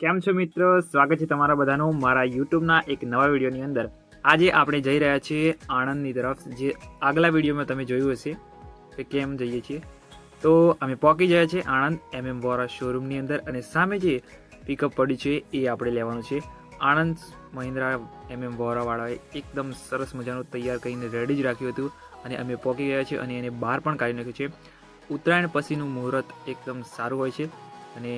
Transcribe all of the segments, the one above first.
કેમ છો મિત્રો? સ્વાગત છે તમારા બધાનું મારા યુટ્યુબના એક નવા વિડીયોની અંદર. આજે આપણે જઈ રહ્યા છીએ આણંદની તરફ, જે આગલા વિડીયોમાં તમે જોયું હશે કે કેમ જઈએ છીએ. તો અમે પહોંચી ગયા છીએ આણંદ એમ એમ વોરા શોરૂમની અંદર અને સામે જે પિકઅપ પડ્યું છે એ આપણે લેવાનું છે. આણંદ મહિન્દ્રા એમ એમ વોરાવાળાએ એકદમ સરસ મજાનું તૈયાર કરીને રેડી જ રાખ્યું હતું અને અમે પહોંચી ગયા છીએ અને એને બહાર પણ કાઢી નાખ્યું છે. ઉત્તરાયણ પછીનું મુહૂર્ત એકદમ સારું હોય છે અને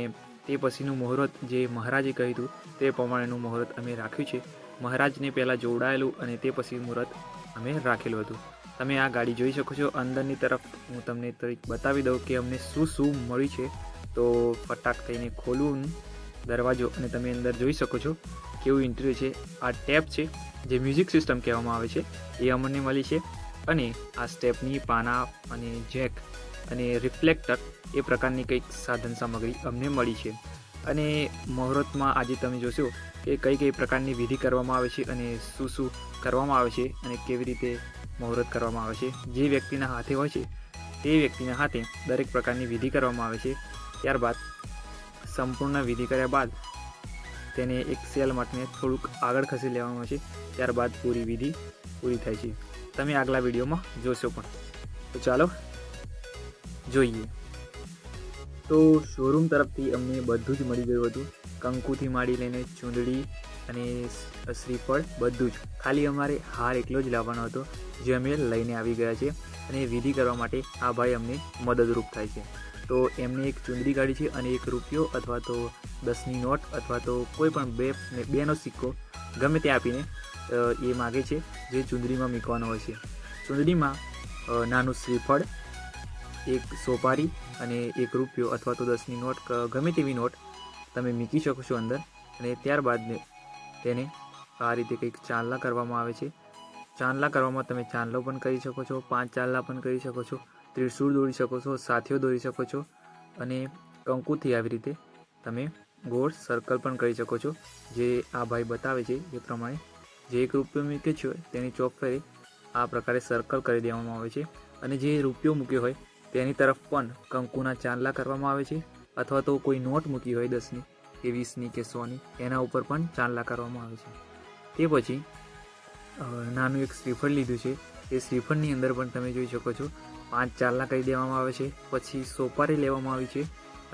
તે પછીનું મુહૂર્ત જે મહારાજે કહ્યું હતું, તે પ્રમાણેનું મુહૂર્ત અમે રાખ્યું છે. મહારાજને પહેલાં જોડાયેલું અને તે પછી મુહૂર્ત અમે રાખેલું હતું. તમે આ ગાડી જોઈ શકો છો. અંદરની તરફ હું તમને બતાવી દઉં કે અમને શું શું મળ્યું છે. તો ફટાક થઈને ખોલવું દરવાજો અને તમે અંદર જોઈ શકો છો કેવું ઇન્ટરવ્યુ છે. આ ટેપ છે, જે મ્યુઝિક સિસ્ટમ કહેવામાં આવે છે. એ અમને મળી છે. અને આ સ્ટેપની પાના અને જેક અને રિફ્લેક્ટર એ પ્રકારની કંઈક સાધન સામગ્રી અમને મળી છે. અને મુહૂર્તમાં આજે તમે જોશો કે કઈ કઈ પ્રકારની વિધિ કરવામાં આવે છે અને શું શું કરવામાં આવે છે અને કેવી રીતે મુહૂર્ત કરવામાં આવે છે. જે વ્યક્તિના હાથે હોય છે, તે વ્યક્તિના હાથે દરેક પ્રકારની વિધિ કરવામાં આવે છે. ત્યારબાદ સંપૂર્ણ વિધિ કર્યા બાદ તેને એક સેલ માટે થોડુંક આગળ ખસી આવે છે. ત્યારબાદ પૂરી વિધિ પૂરી થાય છે. તમે આગલા વિડીયોમાં જોશો પણ. તો ચાલો જોઈએ. તો શોરૂમ તરફથી અમને બધું જ મળી ગયું હતું. કંકુથી માંડી લઈને ચૂંદડી અને શ્રીફળ બધું જ. ખાલી અમારે હાર એકલો જ લાવવાનો હતો, જે અમે લઈને આવી ગયા છે અને વિધિ કરવા માટે આ ભાઈ અમને મદદરૂપ થાય છે. તો એમને એક ચૂંદડી કાઢી છે અને એક રૂપિયો અથવા તો દસની નોટ અથવા તો કોઈ પણ બે બેનો સિક્કો ગમે તે આપીને એ માગે છે જે ચૂંદડીમાં મૂકવાનો હોય છે. ચૂંદડીમાં નાનું શ્રીફળ એક સોપારી અને એક રૂપિયો અથવા તો દસની નોટ ગમે તેવી નોટ તમે મૂકી શકો છો અંદર. અને ત્યારબાદ તેને આ રીતે કંઈક ચાંદલા કરવામાં આવે છે. ચાંદલા કરવામાં તમે ચાંદલો પણ કરી શકો છો, પાંચ ચાંદલા પણ કરી શકો છો, ત્રિશૂળ દોરી શકો છો, સાથીઓ દોરી શકો છો અને કંકુથી આવી રીતે તમે ગોળ સર્કલ પણ કરી શકો છો. જે આ ભાઈ બતાવે છે એ પ્રમાણે જે એક રૂપિયો મૂક્યો છે તેની ચોક ફેરી આ પ્રકારે સર્કલ કરી દેવામાં આવે છે. અને જે રૂપિયો મૂક્યો હોય તેની તરફ પણ કંકુના ચાંદલા કરવામાં આવે છે, અથવા તો કોઈ નોટ મૂકી હોય દસની, કે વીસની, કે સોની, એના ઉપર પણ ચાંદલા કરવામાં આવે છે. તે પછી નાનું એક શ્રીફળ લીધું છે. એ શ્રીફળની અંદર પણ તમે જોઈ શકો છો, પાંચ ચાંદલા કરી દેવામાં આવે છે, પછી સોપારી લેવામાં આવી છે,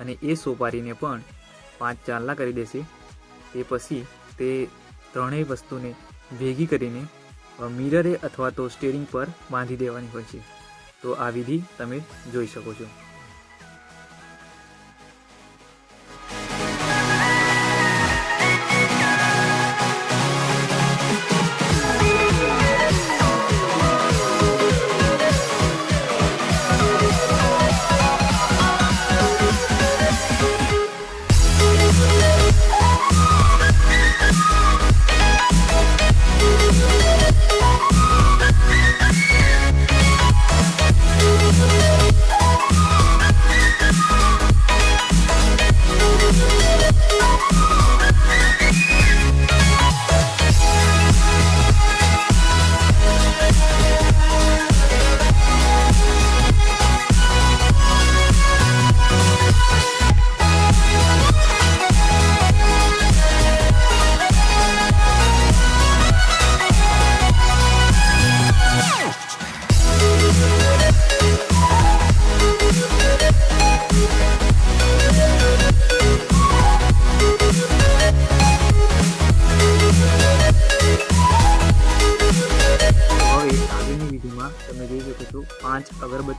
અને એ સોપારીને પણ પાંચ ચાંદલા કરી દેશે. તે પછી તે ત્રણેય વસ્તુને ભેગી કરીને મિરરે અથવા તો સ્ટેરિંગ પર બાંધી દેવાની હોય છે. તો આ વિધિ તમે જોઈ શકો છો.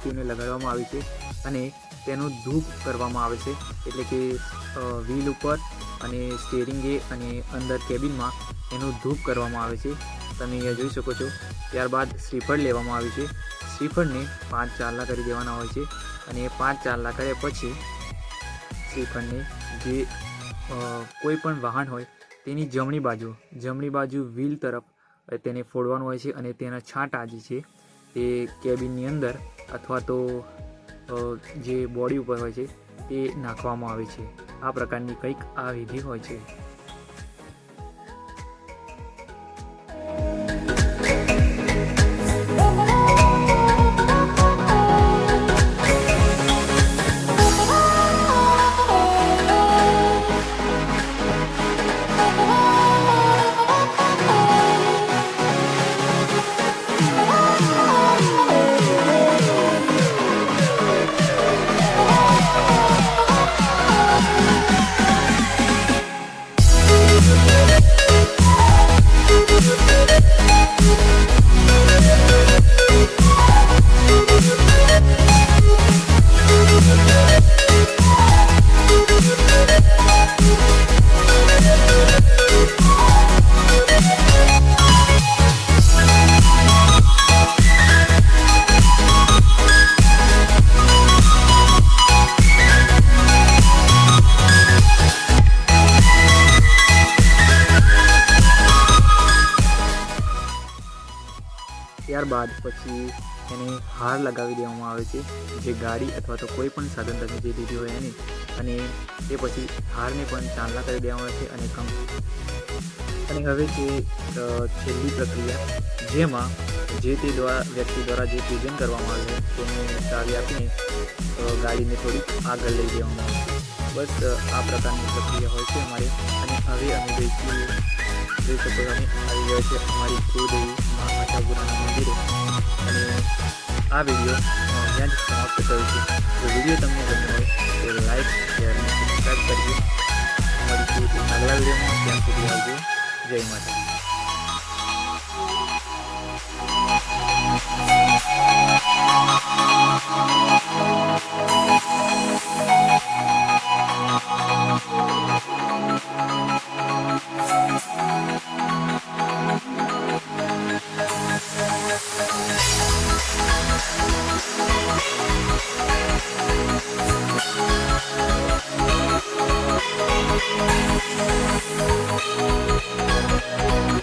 અગરબત્તીઓને લગાડવામાં આવી છે અને તેનો ધૂપ કરવામાં આવે છે. એટલે કે વ્હીલ ઉપર અને સ્ટેરિંગે અને અંદર કેબિનમાં એનો ધૂપ કરવામાં આવે છે. તમે અહીંયા જોઈ શકો છો. ત્યારબાદ શ્રીફળ લેવામાં આવ્યું છે. શ્રીફળને પાંચ ચાલલા કરી દેવાના હોય છે અને પાંચ ચાલલા કર્યા પછી શ્રીફળને જે કોઈ પણ વાહન હોય તેની જમણી બાજુ જમણી બાજુ વ્હીલ તરફ તેને ફોડવાનું હોય છે અને તેના છાંટા જે છે તે કેબિનની અંદર અથવા તો જે બોડી ઉપર હોય છે તે નાખવામાં આવે છે. આ પ્રકારની કંઈક આ વિધિ હોય છે. ત્યારબાદ પછી એને હાર લગાવી દેવામાં આવે છે. જે ગાડી અથવા તો કોઈ પણ સાધન તમે જે લીધી હોય એની. અને તે પછી હારને પણ ચાંદલા કરી દેવામાં આવે છે અને કમ અને હવે જે છેલ્લી પ્રક્રિયા, જેમાં જે તે દ્વારા, વ્યક્તિ દ્વારા જે પૂજન કરવામાં આવે છે, તેને ચાવી આપીને ગાડીને થોડીક આગળ લઈ દેવામાં આવે છે. બસ આ પ્રકારની પ્રક્રિયા હોય છે અમારે. અને હવે અમે જઈશું જોઈ શકો અમે આવી ગયા છે અમારી કુળદેવી મા આશાપુરાના મંદિરે અને આ વીડિયો અહીંયા જ સમાપ્ત કરું છું. જો વીડિયો તમને ગમ્યો હોય, તો લાઈક શેર અને સબસ્ક્રાઈબ કરજો. મળીશું આગલા વિડીયોમાં ત્યાં સુધી આવજો. જય માતા Thank Thank you.